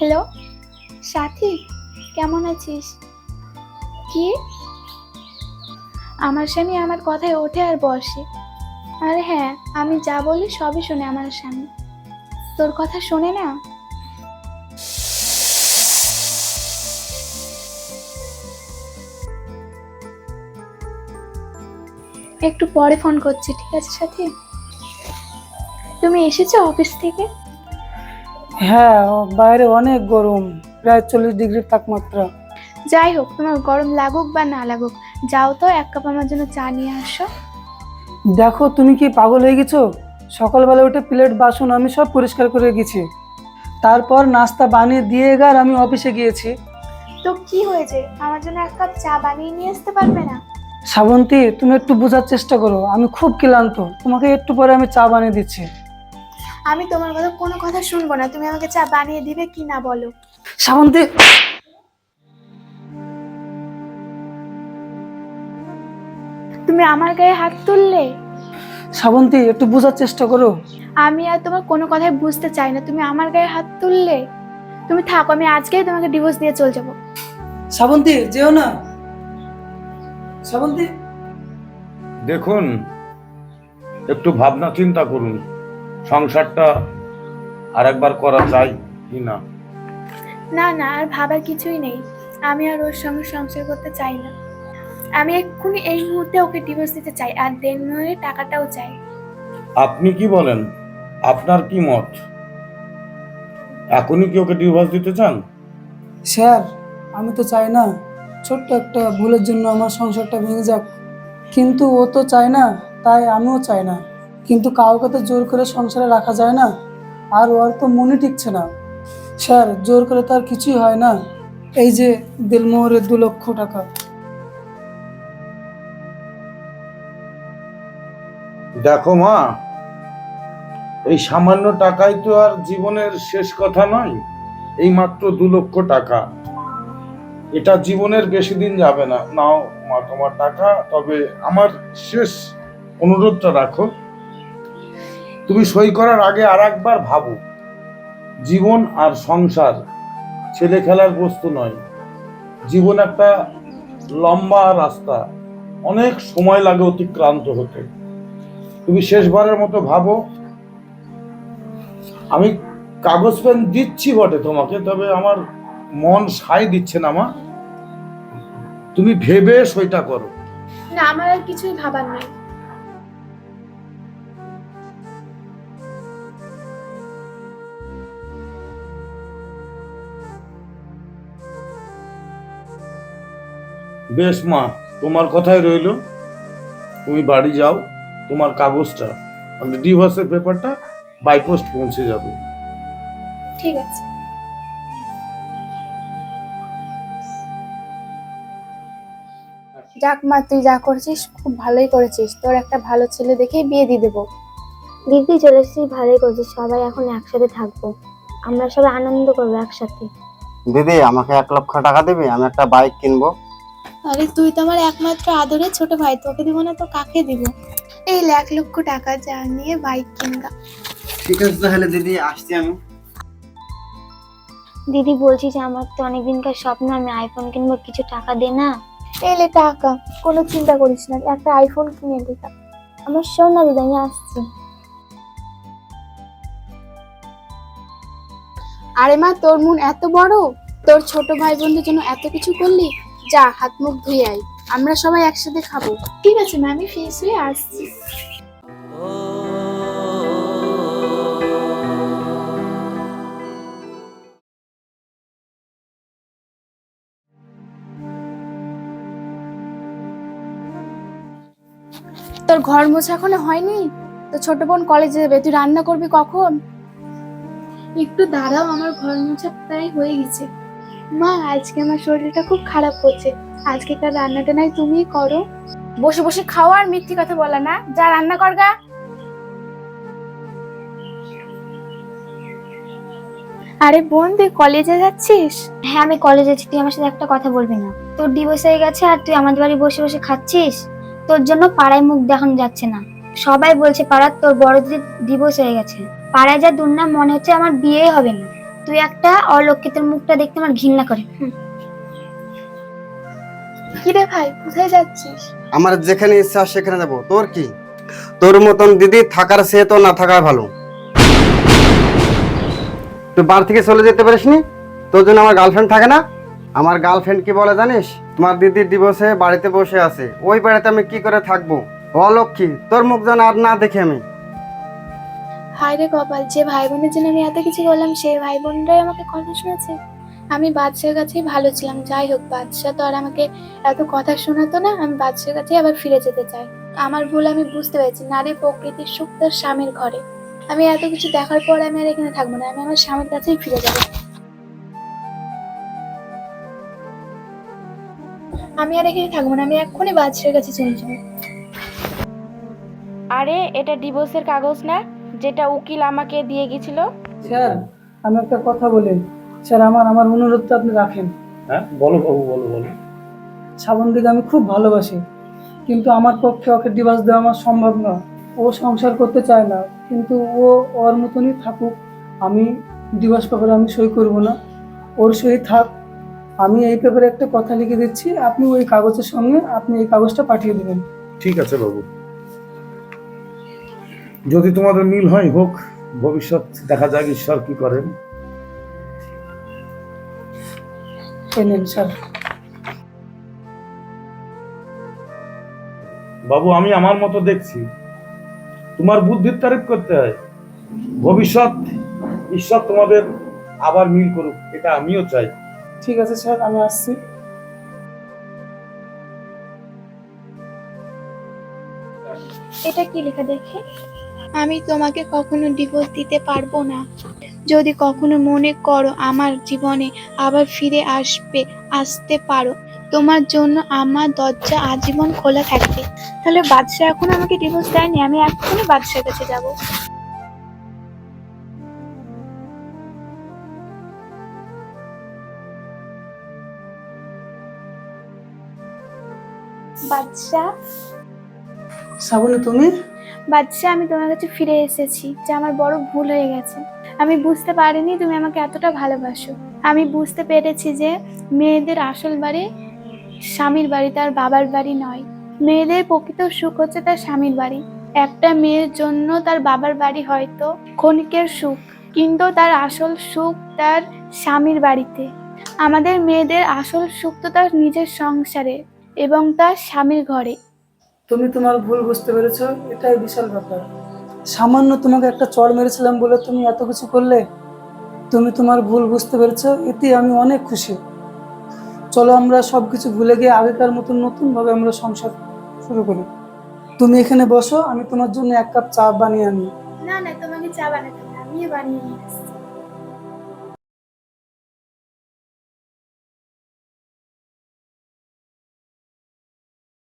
Hello সাথী, কেমন আছিস? কি? আমার স্বামী আমার কথায় ওঠে আর বসে। আর হ্যাঁ আমি যা বলি সবই শোনে আমার স্বামী। তোর কথা শোনে না? একটু পরে ফোন করছি, ঠিক আছে সাথী? তুমি এসেছ অফিস থেকে? হ্যাঁ বাইরে অনেক গরম প্রায় চল্লিশ ডিগ্রি তাপমাত্রা। যাই হোক তোমার গরম লাগুক বা না লাগুক যাও তো এক কাপ আমার জন্য চা নিয়ে আসো। দেখো তুমি কি পাগল হয়ে গেছো? সকালবেলা উঠে প্লেট বাসন আমি সব পরিষ্কার করে গেছি। তারপর নাস্তা বানিয়ে দিয়ে গার আমি অফিসে গিয়েছি। তো কি হয়েছে? আমার জন্য এক কাপ চা বানিয়ে নিয়ে আসতে পারবে না? শ্রাবন্তী তুমি একটু বোঝার চেষ্টা করো আমি খুব ক্লান্ত। তোমাকে একটু পরে আমি চা বানিয়ে দিচ্ছি। আমি তোমার কথা কোনো কথা শুনব না। তুমি আমাকে চা বানিয়ে দিবে কি না বলো? শ্রাবন্তী তুমি আমার গায়ে হাত তুললে? শ্রাবন্তী একটু বোঝার চেষ্টা করো। আমি আর তোমার কোনো কথাই বুঝতে চাই না। তুমি আমার গায়ে হাত তুললে? তুমি থাকো আমি আজকেই তোমাকে ডিভোর্স দিয়ে চলে যাব। শ্রাবন্তী যেও না। শ্রাবন্তী দেখুন একটু ভাবনা চিন্তা করুন। সংসারটা আরেকবার করা যায় কি না? না না আর ভাবার কিছুই নেই। আমি আর ওর সঙ্গে সংসার করতে চাই না। আমি এক্ষুনি এই মুহূর্তে ওকে ডিভোর্স দিতে চাই আর দেন নয় টাকাটাও চাই। আপনি কি বলেন? আপনার কি মত? এখনই কি ওকে ডিভোর্স দিতে চান? স্যার আমি তো চাই না। ছোট্ট একটা ভুলের জন্য আমার সংসারটা ভেঙে যাক। কিন্তু ও তো চায় না তাই আমিও চাই না। কিন্তু কাউকে তো জোর করে সংসারে রাখা যায় না। আর ওর তো মনে টিকছে না। স্যার, জোর করে তো আর কিছুই হয় না। এই যে দিলমোহরের দু লক্ষ টাকা। দেখো মা, এই সামান্য টাকাই তো আর জীবনের শেষ কথা নয়। এই মাত্র দু লক্ষ টাকা। এটা জীবনের বেশি দিন যাবে না। নাও মা, তোমার টাকা, তবে আমার শেষ অনুরোধটা রাখো। তুমি সই করার আগে আর একবার ভাবো। জীবন আর সংসার ছেলে খেলার বস্তু নয়। জীবন একটা লম্বা রাস্তা। অনেক সময় লাগে অতিক্রান্ত হতে। তুমি শেষবারের মতো ভাবো, আমি কাগজ পেন দিচ্ছি বটে তোমাকে, তবে আমার মন সাই দিচ্ছে না মা। তুমি ভেবে সইটা করো। না, আমার আর কিছুই ভাবার নেই। বেশ মা তোমার কথাই রইল। তুমি বাড়ি যাও তোমার কাগজটা মানে ডিভোর্সের পেপারটা বাই পোস্ট পৌঁছে যাবে। ঠিক আছে। যাক মা তুই যা করেছিস খুব ভালোই করেছিস। তোর একটা ভালো ছেলে দেখেই বিয়ে দিয়ে দেবো। দিদি চলে এসেছি ভালোই করছি সবাই এখন একসাথে থাকব। আমরা সবাই আনন্দ করব একসাথে। দিদি আমাকে এক লক্ষ টাকা দিবি আমি একটা বাইক কিনবো। আরে তুই তো আমার একমাত্র আদরের ছোট ভাই তোকে দিব না তো কাকে দিব? এই লাখ লক্ষ টাকা যা নিয়ে বাইক কিনগা। ঠিক আছে তাহলে দিদি আসছি আমি। দিদি বলছি যে আমার তো অনেকদিনকার স্বপ্ন আমি আইফোন কিনবো কিছু টাকা দে না? এলে টাকা কোনো চিন্তা করিস না একটা আইফোন কিনে দিতাম আমার শোন না দিদি আমি আসছি। আরে মা তোর মন এত বড়? তোর ছোট ভাই বোনদের জন্য এত কিছু করলি? যা হাত মুখ ধুয়ে আয়। আমরা সবাই একসাথে খাব। ঠিক আছে মা আমি ফ্রেশ হয়ে আসছি। তোর ঘর মোছা এখনও হয়নি? তো ছোট বোন কলেজে যাবে তুই রান্না করবি কখন? একটু দাঁড়াও আমার ঘর মোছা প্রায় হয়ে গেছে। মা আজকে আমার শরীরটা খুব খারাপ করছে। আজকে তার রান্নাটা নাই তুমিই করো। বসে বসে খাওয়া আর মিথ্যে কথা বলা না। যা রান্না কর গা। আরে বোন তুই কলেজে যাচ্ছিস? হ্যাঁ আমি কলেজে আছি। তুই আমার সাথে একটা কথা বলবি না। তোর ডিভোর্স হয়ে গেছে আর তুই আমাদের বাড়ি বসে বসে খাচ্ছিস? তোর জন্য পাড়ায় মুখ দেখানো যাচ্ছে না। সবাই বলছে পাড়ার তোর বড় দিদি ডিভোর্স হয়ে গেছে। পাড়ায় যা দুর্নাম মনে হচ্ছে আমার বিয়ে হবে না। তুই একটা অলক্ষিতের মুখটা দেখতে আমার ঘৃণা করে। হুম। কিরে ভাই কোথায় যাচ্ছিস? আমার যেখানে ইচ্ছা সেখানে যাব। তোর কি? তোর মতন দিদি থাকার সে তো না থাকাই ভালো। তুই বাড়ি থেকে চলে যেতে পারিসনি? তোর জন্য আমার গার্লফ্রেন্ড থাকে না? আমার গার্লফ্রেন্ড কি বলে জানিস? তোমার দিদির ডিভোর্সে বাড়িতে বসে আছে। ওই বাড়িতে আমি কি করে থাকব? অলক্ষী তোর মুখ যেন আর না দেখি আমি। হায় রে কপাল, যে ভাই বোনের জন্য আমি এত কিছু বললাম সেই ভাই বোনরাই আমাকে কথা শুনেছে। আমি বাদশার কাছেই ভালো ছিলাম, যাই হোক, বাদশা তো আর আমাকে এত কথা শোনাতো না, আমি বাদশার কাছেই আবার ফিরে যেতে চাই। আমার ভুল আমি বুঝতে পেরেছি নারী প্রকৃতির সুখ তার স্বামীর ঘরে। আমি এত কিছু দেখার পর আমি আর এখানে থাকব না, আমি আমার স্বামীর কাছেই ফিরে যাব। আমি আর এখানে থাকব না, আমি এক্ষুনি বাদশার কাছে চলে যাব। আরে, এটা ডিভোর্সের কাগজ না? যেটা উকিল আমাকে দিয়ে গেছিল। স্যার আমি একটা কথা বলি। স্যার আমার আমার অনুরোধটা আপনি রাখেন। হ্যাঁ বলো বাবু বলো বলো। শ্রাবন্তীকে আমি খুব ভালোবাসি কিন্তু আমার পক্ষে ওকে ডিভোর্স দেওয়া আমার সম্ভব না। ও সংসার করতে চায় না কিন্তু ও ওর মতনই থাকুক। আমি ডিভোর্স পেপারে আমি সই করব না। ওর সই থাক। আমি এই পেপারে একটা কথা লিখে দিচ্ছি। আপনি ওই কাগজের সঙ্গে আপনি এই কাগজটা পাঠিয়ে দেবেন। ঠিক আছে বাবু। যদি তোমাদের মিল হয় হোক ভবিষ্যৎ দেখা যাক ঈশ্বর কি করেন। স্যার। বাবু আমি আমার মতো দেখছি। তোমার বুদ্ধির তারিফ করতে হয়। ভবিষ্যৎ ঈশ্বর তোমাদের আবার মিল করুক এটা আমিও চাই। ঠিক আছে স্যার আমি আসছি। এটা কি লেখা দেখে? আমি তোমাকে কখনো ডিভোর্স দিতে পারব না। যদি কখনো মনে করো আমার জীবনে আবার ফিরে আসবে, আসতে পারো। তোমার জন্য আমার দরজা আজীবন খোলা থাকবে। তাহলে বাদশাহ এখন আমাকে ডিভোর্স দেয়নি, আমি এখনই বাদশার কাছে যাব। বাদশাহ? শ্রাবণী তুমি? বাদশাহ আমি তোমার কাছে ফিরে এসেছি, যে আমার বড় ভুল হয়ে গেছে। আমি বুঝতে পারিনি তুমি আমাকে এতটা ভালোবাসো। আমি বুঝতে পেরেছি যে মেয়েদের আসল বাড়ি স্বামীর বাড়ি, তার বাবার বাড়ি নয়। মেয়েদের প্রকৃত সুখ হচ্ছে তার স্বামীর বাড়ি। একটা মেয়ের জন্য তার বাবার বাড়ি হয়তো ক্ষণিকের সুখ, কিন্তু তার আসল সুখ তার স্বামীর বাড়িতে। আমাদের মেয়েদের আসল সুখ তো তার নিজের সংসারে এবং তার স্বামীর ঘরে। তুমি তোমার ভুল বুঝতে পেরেছ, এটাই বিশাল ব্যাপার। সামান্য তোমাকে একটা চড় মেরেছিলাম বলে তুমি এত কিছু করলে, তুমি তোমার ভুল বুঝতে পেরেছ, এতে আমি অনেক খুশি। চলো আমরা সব কিছু ভুলে গিয়ে আগেকার মতন নতুনভাবে আমরা সংসার শুরু করি। তুমি এখানে বসো, আমি তোমার জন্য এক কাপ চা বানিয়ে আনি। না না, তোমাকে চা বানাতে আমিও বানিয়ে নিয়ে